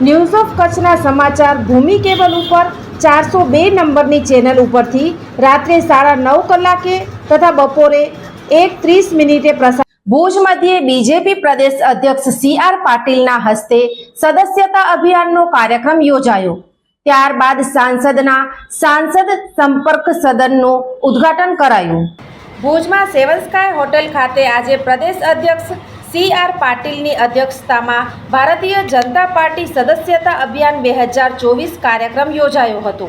news of કચ્છના સમાચાર ભૂમિ cable ઉપર ચારસો બે નંબરની ચેનલ ઉપરથી રાત્રે સાડા નવ કલાકે તથા બપોરે એક ત્રીસ મિનિટે પ્રસાર ભુજ મધ્યે બીજેપી પ્રદેશ અધ્યક્ષ સી આર પાટીલના હસ્તે સદસ્યતા અભિયાનનો કાર્યક્રમ યોજાયો. ત્યારબાદ સાંસદના સાંસદ સંપર્ક સદનનું ઉદ્ઘાટન કરાયું. ભુજમાં સેવન સ્કાય હોટેલ ખાતે આજે પ્રદેશ અધ્યક્ષ સી આર પાટીલની અધ્યક્ષતામાં ભારતીય જનતા પાર્ટી સદસ્યતા અભિયાન બે હજાર ચોવીસ કાર્યક્રમ યોજાયો હતો.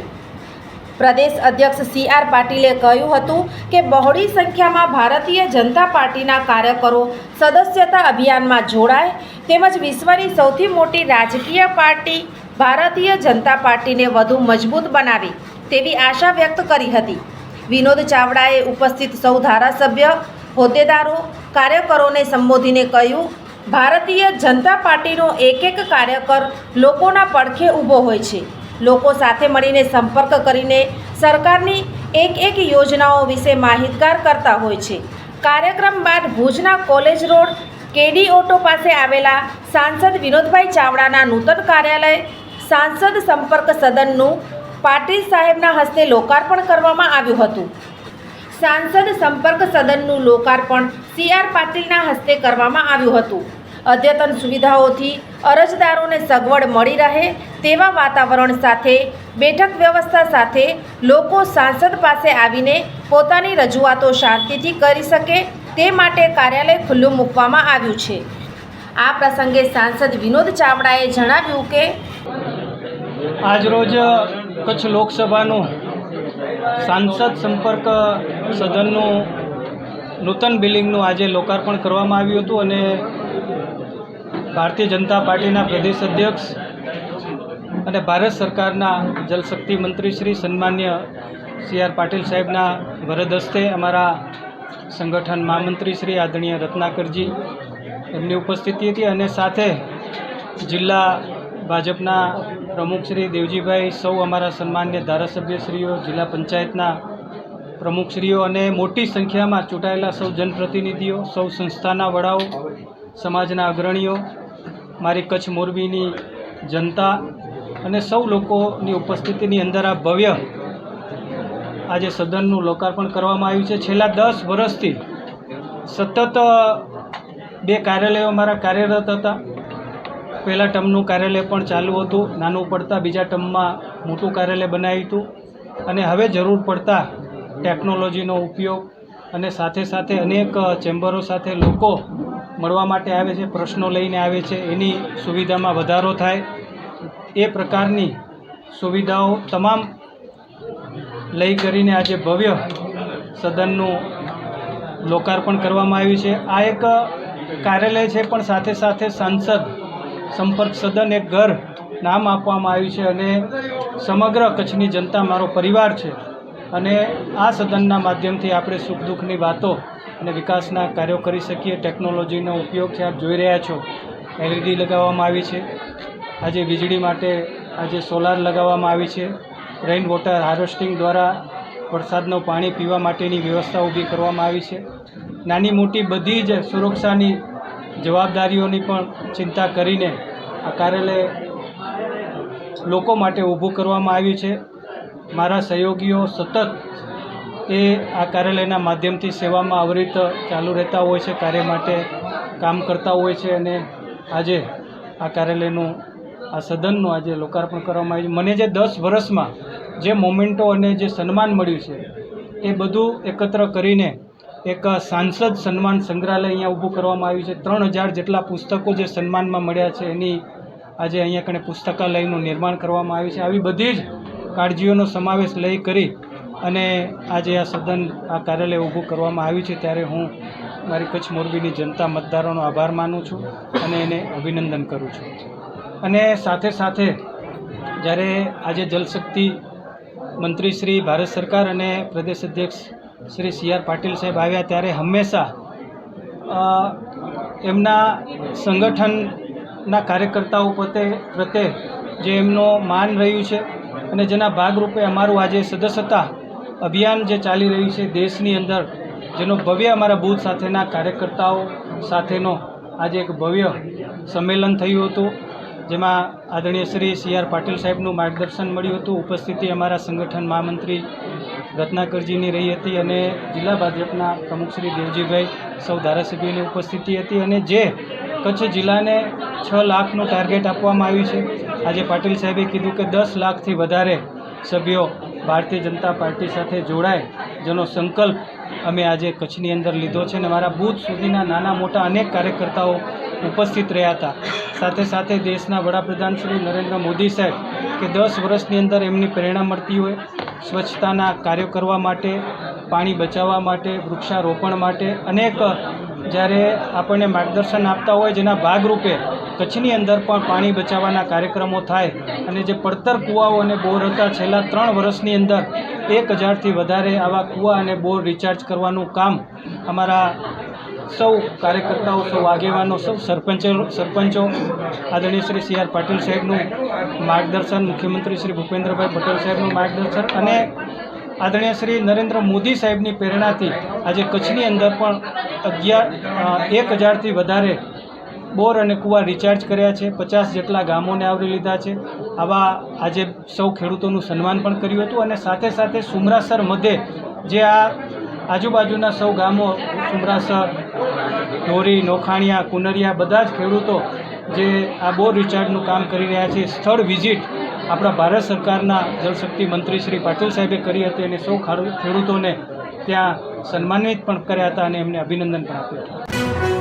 પ્રદેશ અધ્યક્ષ સી આર પાટીલે કહ્યું હતું કે બહોળી સંખ્યામાં ભારતીય જનતા પાર્ટીના કાર્યકરો સદસ્યતા અભિયાનમાં જોડાય તેમજ વિશ્વની સૌથી મોટી રાજકીય પાર્ટી ભારતીય જનતા પાર્ટીને વધુ મજબૂત બનાવે તેવી આશા વ્યક્ત કરી હતી. વિનોદ ચાવડાએ ઉપસ્થિત સૌ ધારાસભ્ય, હોદ્દેદારો કાર્યકરોને સંબોધીને કહ્યું, ભારતીય જનતા પાર્ટીનો એક એક કાર્યકર લોકોના પડખે ઊભો હોય છે. લોકો સાથે મળીને સંપર્ક કરીને સરકારની એક એક યોજનાઓ વિશે માહિતગાર કરતા હોય છે. કાર્યક્રમ બાદ ભુજના કોલેજ રોડ કેડી ઓટો પાસે આવેલા સાંસદ વિનોદભાઈ ચાવડાના નૂતન કાર્યાલય, સાંસદ સંપર્ક સદનનું પાટીલ સાહેબના હસ્તે લોકાર્પણ કરવામાં આવ્યું હતું. સાંસદ સંપર્ક સદનનું લોકાર્પણ સી આર પાટીલના હસ્તે કરવામાં આવ્યું હતું. અદ્યતન સુવિધાઓથી અરજદારોને સગવડ મળી રહે તેવા વાતાવરણ સાથે, બેઠક વ્યવસ્થા સાથે લોકો સાંસદ પાસે આવીને પોતાની રજૂઆતો શાંતિથી કરી શકે તે માટે કાર્યાલય ખુલ્લું મૂકવામાં આવ્યું છે. આ પ્રસંગે સાંસદ વિનોદ ચાવડાએ જણાવ્યું કે આજરોજ કચ્છ લોકસભાનું સાંસદ સંપર્ક સદનનું નૂતન બિલ્ડિંગનું આજે લોકાર્પણ કરવામાં આવ્યું હતું અને ભારતીય જનતા પાર્ટીના પ્રદેશ અધ્યક્ષ અને ભારત સરકારના જલશક્તિ મંત્રી શ્રી સન્માન્ય સી આર પાટીલ સાહેબના વરદ હસ્તે અમારા સંગઠન મહામંત્રી શ્રી આદરણીય રત્નાકરજી એમની ઉપસ્થિતિ હતી અને સાથે જિલ્લા ભાજપના પ્રમુખ શ્રી દેવજીભાઈ સૌ અમારા સન્માન્ય ધારાસભ્યશ્રીઓ, જિલ્લા પંચાયતના પ્રમુખશ્રીઓ અને મોટી સંખ્યામાં ચૂંટાયેલા સૌ જનપ્રતિનિધિઓ, સૌ સંસ્થાના વડાઓ, સમાજના અગ્રણીઓ, મારી કચ્છ મોરબીની જનતા અને સૌ લોકોની ઉપસ્થિતિની અંદર આ ભવ્ય આજે સદનનું લોકાર્પણ કરવામાં આવ્યું છે. છેલ્લા દસ વર્ષથી સતત બે કાર્યાલયો મારા કાર્યરત હતા. પહેલાં ટર્મનું કાર્યાલય પણ ચાલુ હતું, નાનું પડતા બીજા ટર્મમાં મોટું કાર્યાલય બનાવ્યું હતું. અને હવે જરૂર પડતા ટેકનોલોજીનો ઉપયોગ અને સાથે સાથે અનેક ચેમ્બરો સાથે લોકો મળવા માટે આવે છે, પ્રશ્નો લઈને આવે છે. એની સુવિધામાં વધારો થાય. એ પ્રકારની સુવિધાઓ તમામ લઈ કરીને આજે ભવ્ય સદનનું લોકાર્પણ કરવામાં આવ્યું છે. આ એક કાર્યાલય છે, પણ સાથે સાથે સાંસદ સંપર્ક સદન એક ઘર નામ આપવામાં આવ્યું છે અને સમગ્ર કચ્છની જનતા, મારો પરિવાર છે. અને આ સદનના માધ્યમથી આપણે સુખ દુઃખની વાતો અને વિકાસના કાર્યો કરી શકીએ. ટેકનોલોજીનો ઉપયોગ છે આપ જોઈ રહ્યા છો. એલઈડી લગાવવામાં આવી છે. આજે વીજળી માટે આજે સોલાર લગાવવામાં આવી છે. રેઇન વોટર હાર્વેસ્ટિંગ દ્વારા વરસાદનું પાણી પીવા માટેની વ્યવસ્થા ઊભી કરવામાં આવી છે. નાની મોટી બધી જ સુરક્ષાની જવાબદારીઓની પણ ચિંતા કરીને આ કાર્યાલય લોકો માટે ઊભું કરવામાં આવ્યું છે. મારા સહયોગીઓ સતત એ આ કાર્યાલયના માધ્યમથી સેવામાં અવિરત ચાલુ રહેતા હોય છે, કાર્ય માટે કામ કરતા હોય છે અને આજે આ કાર્યાલયનું, આ સદનનું આજે લોકાર્પણ કરવામાં આવ્યું મને જે દસ વર્ષમાં જે મોમેન્ટો અને જે સન્માન મળ્યું છે, એ બધું એકત્ર કરીને એક સાંસદ સન્માન સંગ્રહાલય અહીંયા ઊભું કરવામાં આવ્યું છે. ત્રણ હજાર જેટલા પુસ્તકો જે સન્માનમાં મળ્યા છે, એની આજે અહીંયા કણે પુસ્તકાલયનું નિર્માણ કરવામાં આવ્યું છે. આવી બધી જ કાળજીઓનો સમાવેશ લઈ કરી અને આજે આ સદન આ કાર્યાલય ઊભું કરવામાં આવ્યું છે ત્યારે હું મારી કચ્છ મોરબીની જનતા મતદારોનો આભાર માનું છું અને એને અભિનંદન કરું છું. અને સાથે સાથે જ્યારે આજે જલશક્તિ મંત્રી શ્રી ભારત સરકાર અને પ્રદેશ અધ્યક્ષ શ્રી સી આર પાટીલ સાહેબ આવ્યા ત્યારે હંમેશા એમના સંગઠનના કાર્યકર્તાઓ પોતે પ્રત્યે જે એમનો માન રહ્યું છે અને જેના ભાગરૂપે અમારું આજે સદસ્યતા અભિયાન જે ચાલી રહ્યું છે દેશની અંદર, જેનો ભવ્ય અમારા બૂથ સાથેના કાર્યકર્તાઓ સાથેનો આજે એક ભવ્ય સંમેલન થયું હતું, જેમાં આદરણીય શ્રી સી આર પાટીલ સાહેબનું માર્ગદર્શન મળ્યું હતું. ઉપસ્થિતિ અમારા સંગઠન મહામંત્રી રત્નાકરજીની રહી હતી અને જિલ્લા ભાજપના પ્રમુખ શ્રી દેવજીભાઈ સૌ ધારાસભ્યોની ઉપસ્થિતિ હતી અને જે કચ્છ જિલ્લાને છ લાખનું ટાર્ગેટ આપવામાં આવ્યું છે. આજે પાટીલ સાહેબે કીધું કે દસ લાખથી વધારે સભ્યો ભારતીય જનતા પાર્ટી સાથે જોડાય, જેનો સંકલ્પ અમે આજે કચ્છની અંદર લીધો છે અને મારા બૂથ સુધીના નાના મોટા અનેક કાર્યકર્તાઓ ઉપસ્થિત રહ્યા હતા. સાથે સાથે દેશના વડાપ્રધાન શ્રી નરેન્દ્ર મોદી સાહેબ કે દસ વર્ષની અંદર એમની પ્રેરણા મળતી હોય, સ્વચ્છતાના કાર્યો કરવા માટે, પાણી બચાવવા માટે, વૃક્ષારોપણ માટે અનેક જ્યારે આપણને માર્ગદર્શન આપતા હોય જેના ભાગરૂપે કચ્છની અંદર પણ પાણી બચાવવાના કાર્યક્રમો થાય અને જે પડતર કૂવાઓ અને બોર હતા, છેલ્લા ત્રણ વર્ષની અંદર એક હજારથી વધારે આવા કૂવા અને બોર રિચાર્જ કરવાનું કામ અમારા સૌ કાર્યકર્તાઓ, સૌ આગેવાનો, સૌ સરપંચો સરપંચો, આદરણીય શ્રી સી આર પાટીલ સાહેબનું માર્ગદર્શન, મુખ્યમંત્રી શ્રી ભૂપેન્દ્રભાઈ પટેલ સાહેબનું માર્ગદર્શન અને આદરણીય શ્રી નરેન્દ્ર મોદી સાહેબની પ્રેરણાથી આજે કચ્છની અંદર પણ અગિયાર એક હજારથી વધારે બોર અને કૂવા રિચાર્જ કર્યા છે. પચાસ જેટલા ગામોને આવરી લીધા છે. આવા આજે સૌ ખેડૂતોનું સન્માન પણ કર્યું હતું અને સાથે સાથે સુમરાસર મધ્યે જે આ આજુબાજુના સૌ ગામો, સુમરાસર ઢોરી નોખાણિયા, કુનરિયા બધા જ ખેડૂતો જે આ બોર રિચાર્જનું કામ કરી રહ્યા છે. સ્થળ વિઝિટ આપણા ભારત સરકારના જળશક્તિ મંત્રી શ્રી પાટીલ સાહેબે કરી હતી અને સૌ ખેડૂતોને ત્યાં સન્માનિત પણ કર્યા હતા અને એમને અભિનંદન પણ આપ્યું હતું.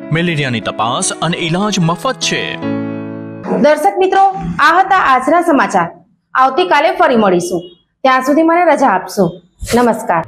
મેલેરિયાની તપાસ અને ઈલાજ મફત છે. દર્શક મિત્રો, આ હતા આજના સમાચાર. આવતીકાલે ફરી મળીશું. ત્યાં સુધી મને રજા આપશો. નમસ્કાર.